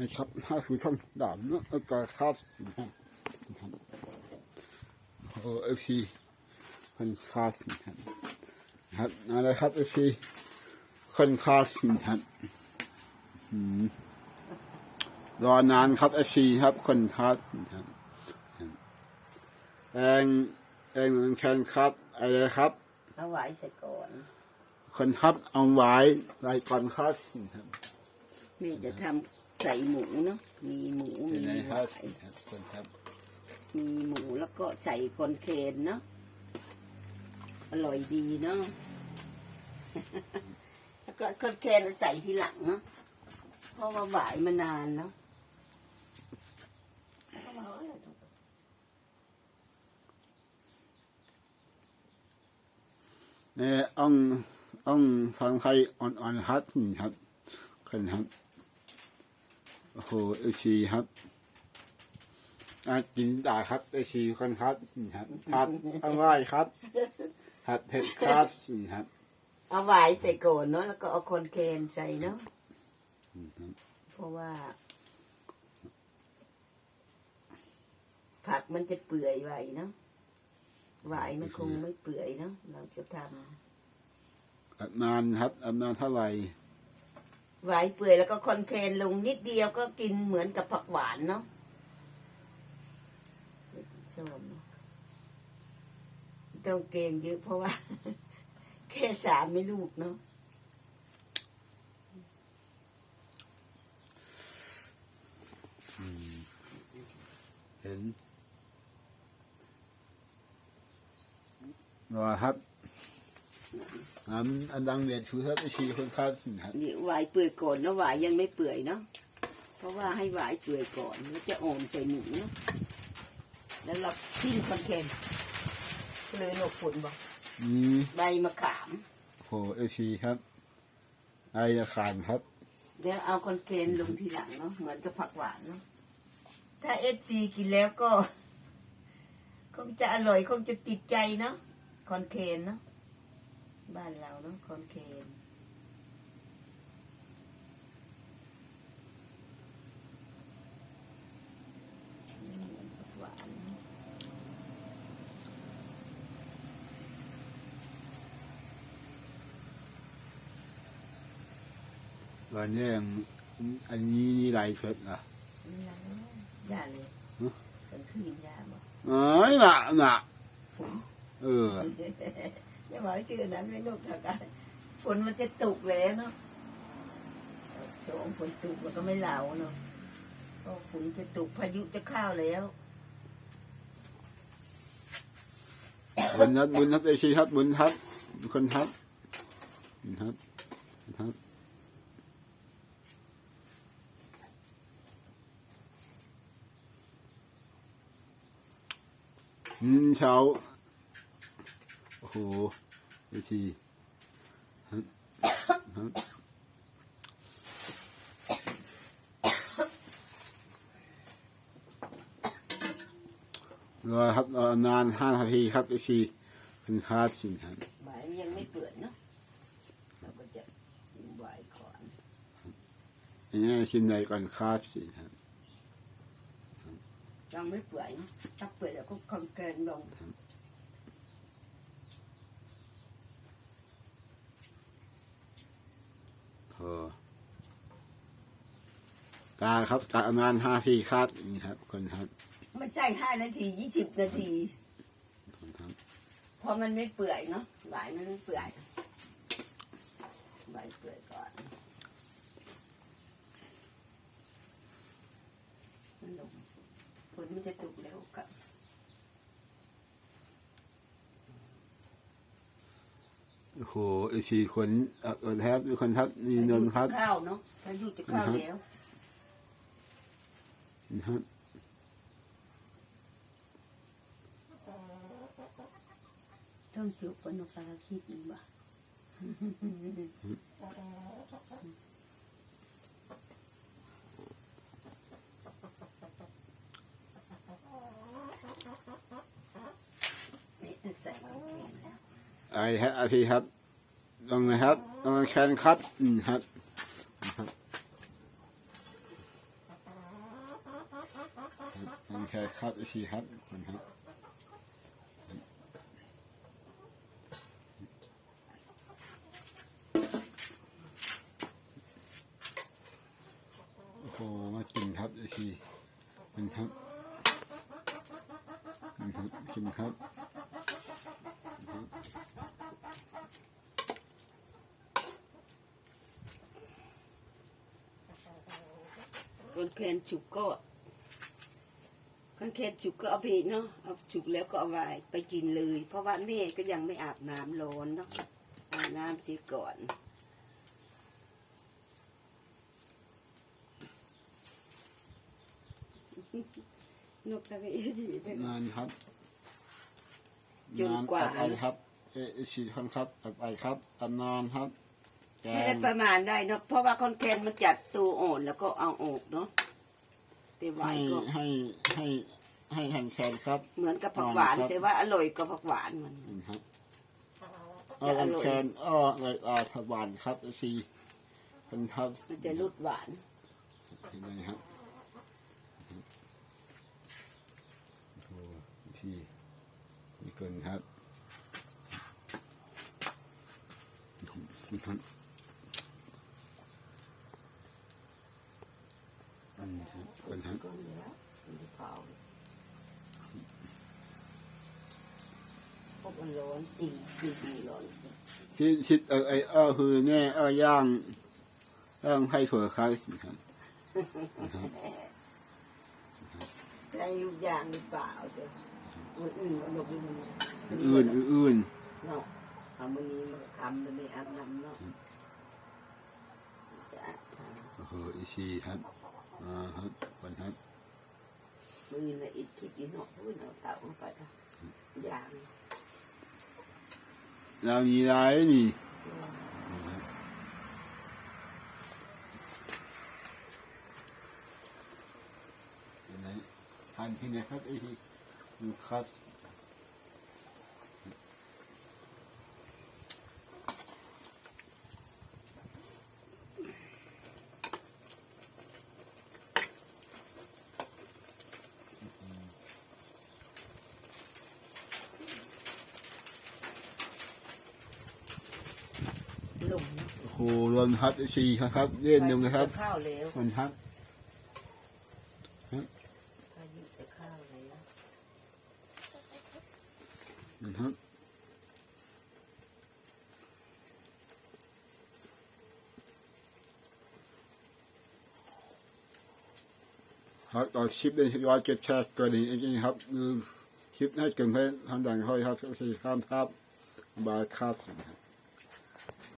นะครับถ้าคือช่องดาบเนื้อก็ครับนะครับนะครับโอ้เอฟซีคนคาสนะครับนะครับอะไรครับเอฟซีคนคาสนะครับอืมรอนานครับเอฟซีครับ คนคาสนะครับเองเองเชิญครับ อะไรครับเอาไว้ใส่ก่อน คนครับเอาไว้รายก่อนครับครับแม่จะทำ ใส่หมูเนาะมีหมูเป็มีนไงหครับวายครับคนครับมีหมูแล้วก็ใส่คอนเคนเนาะอร่อยดีเนาะ แล้วก็คอนเคนใส่ทีหลังเนาะเพราะว่าหวายมานานเนาะเนี่ยอ่องอ่องฟังไทยอ่อนๆครับนี่ครับคนครับ โอ้โหเอชีครับอากินได้ครับเอชีคนครับนี่ครับผัดอร่อยครับผัดเผ็ดครับนี่ครับเอาหวายใส่ก่อนเนาะแล้วก็เอาคอนเคนใส่เนาะอืมครับเพราะว่า ผักมันจะเปื่อยไวเนาะหวายมันคงไม่เปื่อยเนาะเราจะทำอัดนานครับอัดนานเท่าไหร่ หวายเปื่อยแล้วก็คอนเคนลงนิดเดียวก็กินเหมือนกับผักหวานเนาะชมเนอะต้องเกรงเยอะเพราะว่า แค่สามไม่ลูกเนาะเห็นว่าครับ อันอันดังเด็ดชูครับเอชีคนครับนี่ครับนี่หวายเปื่อยก่อนแล้วหวายยังไม่เปื่อยเนาะเพราะว่าให้หวายเปื่อยก่อนแล้วจะโอมใส่หมูเนาะแล้วเราทิ้งคอนเคนเลยหนกฝนบอกนี่ใบมะขามโหเอชีครับไอ้ขานครับ เดี๋ยวเอาคอนเคนลงทีหลังเนาะเหมือนกับผักหวานเนาะถ้าเอฟซีกินแล้วก็ คงจะอร่อยคงจะติดใจเนาะคอนเคนเนาะ บ้านเราเนาะคอนเคนอืมผักหวานเนอะวันนี้ยังอันนี้นี่ไรเฟสอะนี่นะยาเลยฮะกลางคืนยาบอกเอ้ยน่ะน่ะเออ อย่าบอกชื่อนั้นไม่นกทางการฝนมันจะตกแล้วเนาะสองฝนตกมันก็ไม่เหลาเนาะก็ฝนจะตกพายุจะเข้าแล้ว บุญนัดบุญนัดเอชีครับบุญครับคนครับบุญครับบุญครับอืมเช้าโอ้โห เอชีครับครับรอครับรอนานห้านาทีครับเอชีเป็นคาร์ดสิครับหมายยังไม่เปื่อยเนาะเราก็จะสิมไว้ก่อนอันนี้ชิมใดก่อนคาร์ดสิครับยังไม่เปื่อยเนาะถ้าเปื่อยแล้วก็คอนเกินลง พอตาครับตาประมาณห้าทีคาร์ดนี่ครับคนครับไม่ใช่ห้านาทียี่สิบนาที คนครับเพราะมันไม่เปื่อยเนาะหวายมันไม่เปื่อยหวายเปื่อยก่อนมันลงฝนมันจะตกแล้วกับ โอ้โหไอชีคนเอ่อแทบคนครับนี่นนท์ครับข้าวเนาะพายุจะเข้าแล้วนี่ครับต้องจุบปนกปลาคิดอีกบ่นี่ตึกใส่กางเกงแล้ว ไอฮะไอทีครับลองนะครับลองแคนครับอืมครับครับแค่ครับอีกทีครับคนครับโอ้โหมากินครับอีกทีคนครับคนครับกินครับ ค นเคนฉุกก็คนเคนฉุกก็เอาไปเนาะเอาฉุกแล้วก็เอาไว้ไปกินเลย เพราะว่าแม่ก็ยังไม่อาบน้ำร้อนเนาะอาบน้ำเสียก่อนนกตะเกียบจีบนานครับจนกว่านนครับเออชีครั้งครับอัดไปครับตำนานครับ แกไม่ได้งประมาณได้เนาะเพราะว่าคนเคนมันจัดตัวอ่อนแล้วก็เอาออกเนาะแต่ไหวให้ก็ให้ให้ให้ทานแคนครับ เหมือนกับผักหวานครับแต่ว่าอร่อยกว่าผักหวานมันนะครับจะเอาอทานร่อยแคนอ้อเลยอาถวานครับชีพันทับมันจะรุดหวานเห็นไหมครับโอ้โหพี่มีเกินครับครับอันนี้ครับเกินครับ ก็เหลือมันจะเผาพวกมันร้ อนจริงจริงจริงร้อนที่คิดเออไอเออคือแน่เออย่างย่างให้ถั่วคล้ายครับใช้ลูกยางหรือเปล่าเดี๋ยวมืออื่นมันหลบอยู่มันอื่นอื่นเนาะเอามือนี้มันทำมันไม่อาบน้ำเนาะจะอาบน้โอ้โหอีชีครับ อ่าครับคนครับำมือละอิดคิดอีเนาะพูดเอาเต่ามาไปค่ะยางเรามีไรนี่ไหนทานที่ไหนครับไอ้ที่ดูครับลงโอ้โหรวมครับไอ้ชีครับเล่นหนึ่งนะครับข้าวแล้วคนครับพายุจะข้าวแล้วคนครับครับต่อคลิปเลยยอดเก็บแชร์ตัวนี้จริงๆครับคือคลิปให้เกินเพื่อนทำดังห้อยครับสี่ข้ามครับบาร์ครับ